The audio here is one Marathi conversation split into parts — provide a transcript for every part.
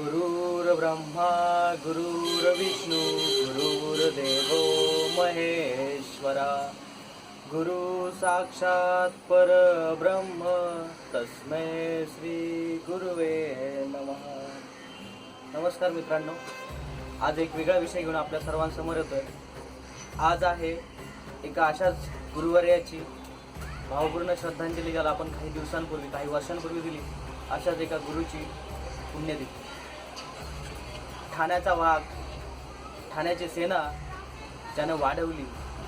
गुरुर्ब्रह्मा गुरुर्विष्णू गुरुर्देव महेश्वरा। गुरु साक्षात परब्रह्म तस्मै श्री गुरुवे नमः। नमस्कार मित्रांनो आज एक वेगळा विषय घेऊन आपल्या सर्वांसमोर येतोय. आज आहे एका अशाच गुरुवर्याची भावपूर्ण श्रद्धांजली ज्याला आपण काही दिवसांपूर्वी काही वर्षांपूर्वी दिली अशाच एका गुरुची पुण्यतिथी. ठाण्याचा वाघ ठाण्याची सेना ज्यानं वाढवली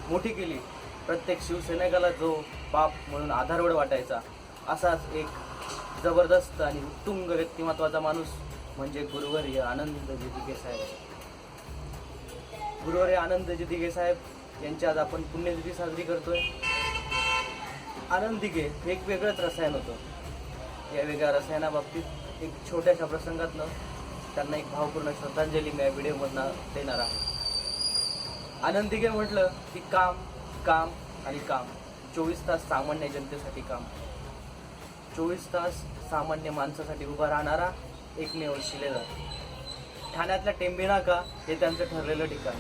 मोठी केली प्रत्येक शिवसैनिकाला जो बाप म्हणून आधारवड वाटायचा असाच एक जबरदस्त आणि उत्तुंग व्यक्तिमत्वाचा माणूस म्हणजे गुरुवर्य आनंद जितिके साहेब. गुरुवर्य आनंद दिगे साहेब यांची आज आपण पुण्यतिथी साजरी करतोय. आनंद दिघे हे एक वेगळंच रसायन होतं. या वेगळ्या रसायनाबाबतीत एक छोट्याशा प्रसंगातनं त्यांना एक भावपूर्ण श्रद्धांजली मी या व्हिडिओमधनं देणार आहे. आनंदिके म्हटलं की काम काम आणि काम. चोवीस तास सामान्य जनतेसाठी काम. चोवीस तास सामान्य माणसासाठी उभा राहणारा एकमेव शिलेदार. ठाण्यातल्या टेंबिनाका हे त्यांचं ठरलेलं ठिकाण.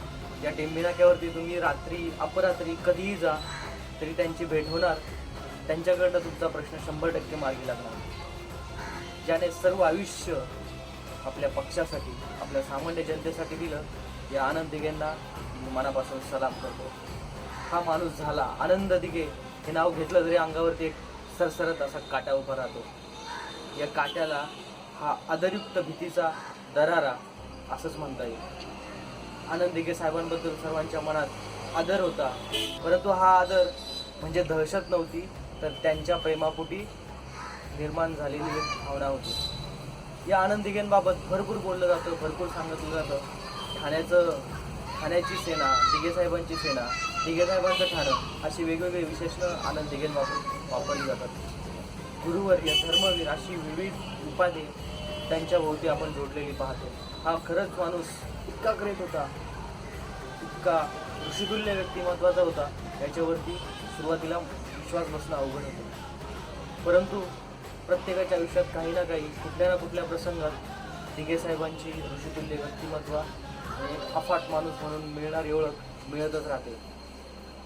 या टेंबिनाक्यावरती तुम्ही रात्री अपरात्री कधीही जा तरी त्यांची भेट होणार. त्यांच्याकडनं तुमचा प्रश्न शंभर टक्के मार्गी लागणार. ज्याने सर्व आयुष्य आपल्या पक्षासाठी आपल्या सामान्य जनतेसाठी दिलं या आनंद दिघेंना मनापासून सलाम करतो. हा माणूस झाला आनंद दिघे. हे नाव घेतलं तरी अंगावरती एक सरसरत असा काटा उभा राहतो. या काट्याला हा आदरयुक्त भीतीचा दरारा असंच म्हणता येईल. आनंद दिघे साहेबांबद्दल सर्वांच्या मनात आदर होता. परंतु हा आदर म्हणजे दहशत नव्हती तर त्यांच्या प्रेमापोटी निर्माण झालेली एक भावना होती. या आनंद दिघेंबाबत भरपूर बोललं जातं भरपूर सांगितलं जातं. ठाण्याचं ठाण्याची सेना दिगेसाहेबांची सेना दिघे साहेबांचं ठाणं अशी वेगवेगळी विशेषणं आनंद दिघेंबाबत वापरली जातात. गुरुवर्य धर्मवीर अशी विविध उपाधी त्यांच्या भोवती आपण जोडलेली पाहतो. हा खरंच माणूस इतका ग्रेट होता इतका ऋषितुल्य व्यक्तिमत्वाचा होता याच्यावरती सुरुवातीला विश्वास बसणं अवघड होतं. परंतु प्रत्येकाच्या आयुष्यात काही ना काही कुठल्या ना कुठल्या प्रसंगात दिघे साहेबांची ऋषितुल्य व्यक्तिमत्व आणि एक अफाट माणूस म्हणून मिळणारी ओळख मिळतच राहते.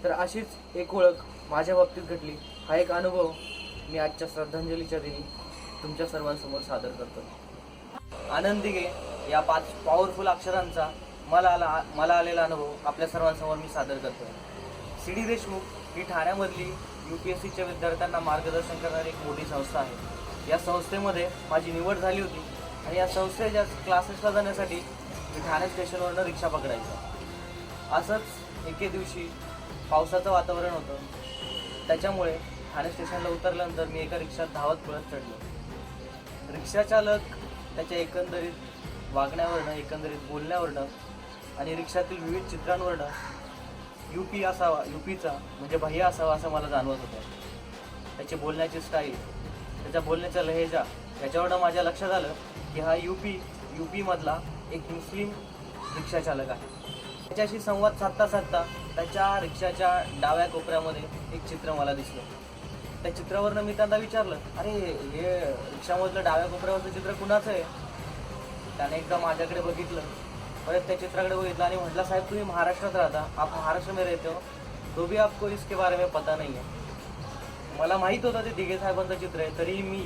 तर अशीच एक ओळख माझ्या बाबतीत घडली. हा एक अनुभव मी आजच्या श्रद्धांजलीच्या दिनी तुमच्या सर्वांसमोर सादर करतो. आनंद दिघे या पाच पॉवरफुल अक्षरांचा मला आला मला आलेला अनुभव आपल्या सर्वांसमोर मी सादर करतो सी डी देशमुख ही ठाण्यामधली यू पी एस सीच्या विद्यार्थ्यांना मार्गदर्शन करणारी एक मोठी संस्था आहे. या संस्थेमध्ये माझी निवड झाली होती आणि या संस्थेच्या क्लासेसला जाण्यासाठी मी ठाणे स्टेशनवरनं रिक्षा पकडायचो. असंच एके दिवशी पावसाचं वातावरण होतं. त्याच्यामुळे ठाणे स्टेशनला उतरल्यानंतर मी एका रिक्षात धावत पळत चढलो. रिक्षाचालक त्याच्या एकंदरीत वागण्यावरनं एकंदरीत बोलण्यावरनं आणि रिक्षातील विविध चित्रांवरनं यू पी असावा यू पीचा म्हणजे भैया असावा असं मला जाणवत होतं. त्याचे बोलण्याची स्टाईल त्याच्या बोलण्याचा लहेजा याच्यावरनं माझ्या लक्षात आलं की हा यू पी यू पीमधला एक मुस्लिम रिक्षाचालक आहे. त्याच्याशी संवाद साधता साधता त्याच्या रिक्षाच्या डाव्या कोपऱ्यामध्ये एक चित्र मला दिसलं. त्या चित्रावरनं मी त्यांना विचारलं अरे हे रिक्षामधलं डाव्या कोपऱ्यावरचं चित्र कुणाचं आहे? त्याने एकदा माझ्याकडे बघितलं. परत त्या चित्राकडे बघितलं आणि म्हटलं साहेब तुम्ही महाराष्ट्रात राहता. आप महाराष्ट्र में रहते हो. तो भी आपको इसके बारे में पता नाही आहे मला माहीत होतं ते दिघे साहेबांचं चित्र आहे तरी मी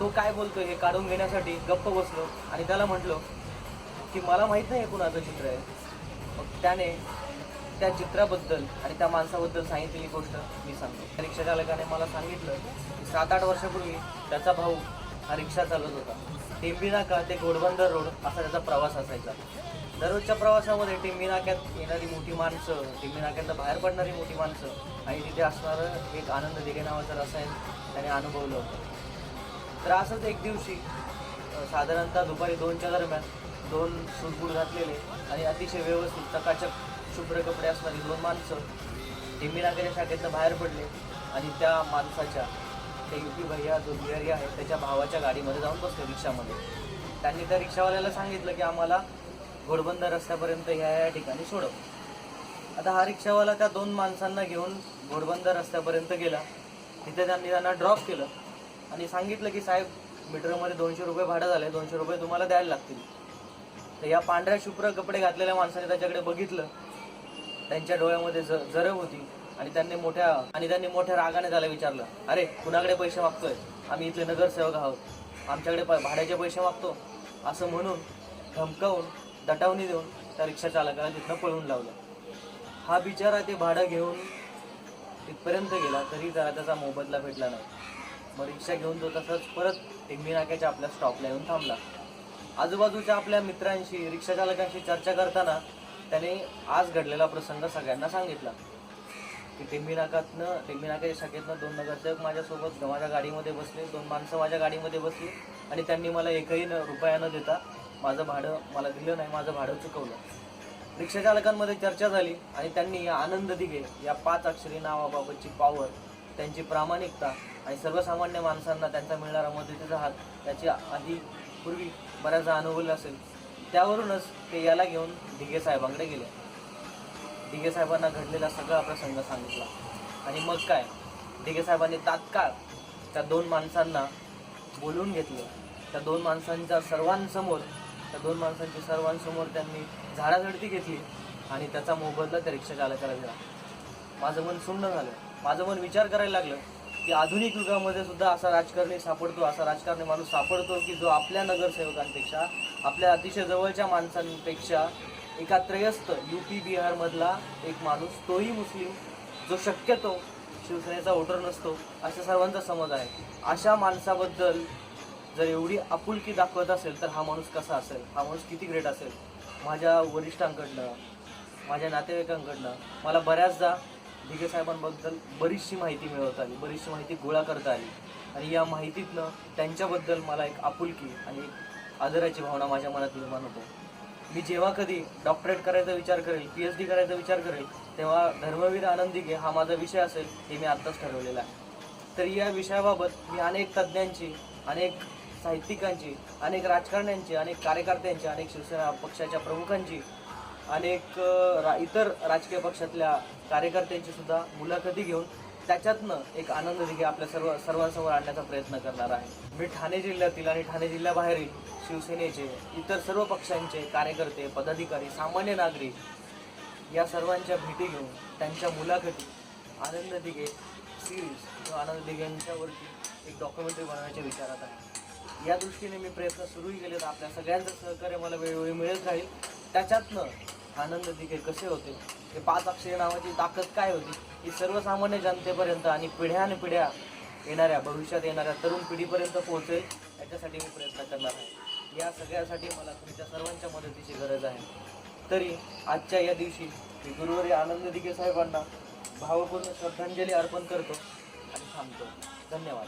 तो काय बोलतो हे काढून घेण्यासाठी गप्प बसलो आणि त्याला म्हटलो की मला माहीत नाही हे कुणाचं चित्र आहे. मग त्याने त्या चित्राबद्दल आणि त्या माणसाबद्दल सांगितलेली गोष्ट मी सांगतो. त्या रिक्षा चालकाने मला सांगितलं की सात आठ वर्षापूर्वी त्याचा भाऊ हा रिक्षा चालवत होता. टेंबी नाका ते घोडबंदर रोड असा त्याचा प्रवास असायचा. दररोजच्या प्रवासामध्ये टिंबी नाक्यात येणारी मोठी माणसं टिंबी नाक्यातनं बाहेर पडणारी मोठी माणसं आणि तिथे असणारं एक आनंद दिघे नावाचं रसायन त्याने अनुभवलं होतं. तर असंच एक दिवशी साधारणतः दुपारी दोनच्या दरम्यान दोन सुटबूट घातलेले आणि अतिशय व्यवस्थित चकाचक शुभ्र कपडे असणारी दोन माणसं टिंबी नाक्याच्या शाखेतनं बाहेर पडले आणि त्या माणसाच्या ते युपी भैया जो बिहारी आहे त्याच्या भावाच्या गाडीमध्ये जाऊन बसले रिक्षामध्ये. त्यांनी त्या रिक्षावाल्याला सांगितलं की आम्हाला घोडबंदर रस्त्यापर्यंत ह्या या ठिकाणी सोडव आता हा रिक्षावाला त्या दोन माणसांना घेऊन घोडबंदर रस्त्यापर्यंत गेला. तिथे त्यांनी त्यांना ड्रॉप केलं. आणि सांगितलं की साहेब मीटरमध्ये दोनशे रुपये भाडं झाले दोनशे रुपये तुम्हाला द्यायला लागतील. तर या पांढऱ्या शुभ्र कपडे घातलेल्या माणसाने त्याच्याकडे बघितलं. त्यांच्या डोळ्यामध्ये ज जरब होती. आणि त्यांनी मोठ्या आणि त्यांनी मोठ्या रागाने त्याला विचारलं अरे कुणाकडे पैसे मागतोय? आम्ही इथले नगरसेवक आहोत. आमच्याकडे प- भाड्याचे पैसे मागतो. असं म्हणून धमकावून दटावणी देऊन त्या रिक्षा चालकाला तिथनं पळून लावलं. हा बिचारा ते भाडं घेऊन तिथपर्यंत गेला तरी त्याला त्याचा मोबदला भेटला नाही. मग रिक्षा घेऊन तो तसंच परत टिंबी नाक्याच्या आपल्या स्टॉपला येऊन थांबला. आजूबाजूच्या आपल्या मित्रांशी रिक्षा चालकांशी चर्चा करताना त्याने आज घडलेला प्रसंग सगळ्यांना सांगितला. की टिंबी नाकातनं टिंबी नाक्याच्या शाखेतनं दोन नगरसेवक माझ्यासोबत माझ्या गाडीमध्ये बसले दोन माणसं माझ्या गाडीमध्ये बसली आणि त्यांनी मला एकही न रुपया न देता माझं भाडं मला दिलं नाही माझं भाडं चुकवलं. रिक्षा चालकांमध्ये चर्चा झाली आणि त्यांनी या आनंद दिघे या पाच अक्षरी नावाबाबतची पॉवर त्यांची प्रामाणिकता आणि सर्वसामान्य माणसांना त्यांचा मिळणारा मदतीचा हात याची आधी पूर्वी बऱ्याचदा अनुभवलं असेल. त्यावरूनच ते याला घेऊन ढिगे साहेबांकडे गेले. ढिगे साहेबांना घडलेला सगळा प्रसंग सांगितला. आणि मग काय? ढिगे साहेबांनी तात्काळ त्या दोन माणसांना बोलून घेतलं. त्या दोन माणसांच्या सर्वांसमोर त्या दोन माणसांची सर्वांसमोर त्यांनी झाडाझडती घेतली आणि त्याचा मोबदला त्या रिक्षा चालकाला दिला. माझं मन सुन्न झालं. माझं मन विचार करायला लागलं की आधुनिक युगामध्ये सुद्धा असा राजकारणी सापडतो असा राजकारणी माणूस सापडतो की जो आपल्या नगरसेवकांपेक्षा आपल्या अतिशय जवळच्या माणसांपेक्षा एका त्रयस्थ यू पी बिहारमधला एक माणूस तोही मुस्लिम जो शक्यतो शिवसेनेचा वोटर नसतो अशा सर्वांचा समज आहे. अशा माणसाबद्दल जर एवढी आपुलकी दाखवत असेल तर हा माणूस कसा असेल? हा माणूस किती ग्रेट असेल? माझ्या वरिष्ठांकडनं माझ्या नातेवाईकांकडनं मला बऱ्याचदा ढिगे साहेबांबद्दल बरीचशी माहिती मिळवता आली बरीचशी माहिती गोळा करता आली. आणि या माहितीतनं त्यांच्याबद्दल मला एक आपुलकी आणि एक आदराची भावना माझ्या मनात निर्माण होते. मी जेव्हा कधी डॉक्टरेट करायचा विचार करेल पी एच डी करायचा विचार करेल तेव्हा धर्मवीर आनंदी घे हा माझा विषय असेल हे मी आत्ताच ठरवलेला आहे. तर या विषयाबाबत मी अनेक तज्ज्ञांची अनेक साहित्यिकांची अनेक राजकारण्यांची अनेक कार्यकर्त्यांची अनेक शिवसेना पक्षाच्या प्रमुखांची अनेक रा इतर राजकीय पक्षातल्या कार्यकर्त्यांची सुद्धा मुलाखती घेऊन त्याच्यातनं एक आनंद देखील आपल्या सर्व सर्वांसमोर आणण्याचा प्रयत्न करणार आहे. मी ठाणे जिल्ह्यातील आणि ठाणे जिल्ह्याबाहेरील शिवसेनेचे इतर सर्व पक्षांचे कार्यकर्ते पदाधिकारी सामान्य नागरिक या सर्वांच्या भेटी घेऊन त्यांच्या मुलाखती आनंद दिघे सिरीज किंवा आनंद दिघे यांच्यावरती एक डॉक्युमेंटरी बनवण्याच्या विचारात आहे. या दृष्टीने मी प्रयत्न सुरूही केले तर आपल्या सगळ्यांचं सहकार्य मला वेळोवेळी मिळत राहील. त्याच्यातनं आनंद दिघे कसे होते? हे पाच अक्षरे नावाची ताकद काय होती? ही सर्वसामान्य जनतेपर्यंत आणि पिढ्यान पिढ्या येणाऱ्या भविष्यात येणाऱ्या तरुण पिढीपर्यंत पोहोचेल याच्यासाठी मी प्रयत्न करणार आहे. या सगळ्यासाठी मला तुमच्या सर्वांच्या मदतीची गरज आहे. तरी आजच्या या दिवशी मी गुरुवारी आनंद दिघे साहेबांना भावपूर्ण श्रद्धांजली अर्पण करतो आणि थांबतो. धन्यवाद.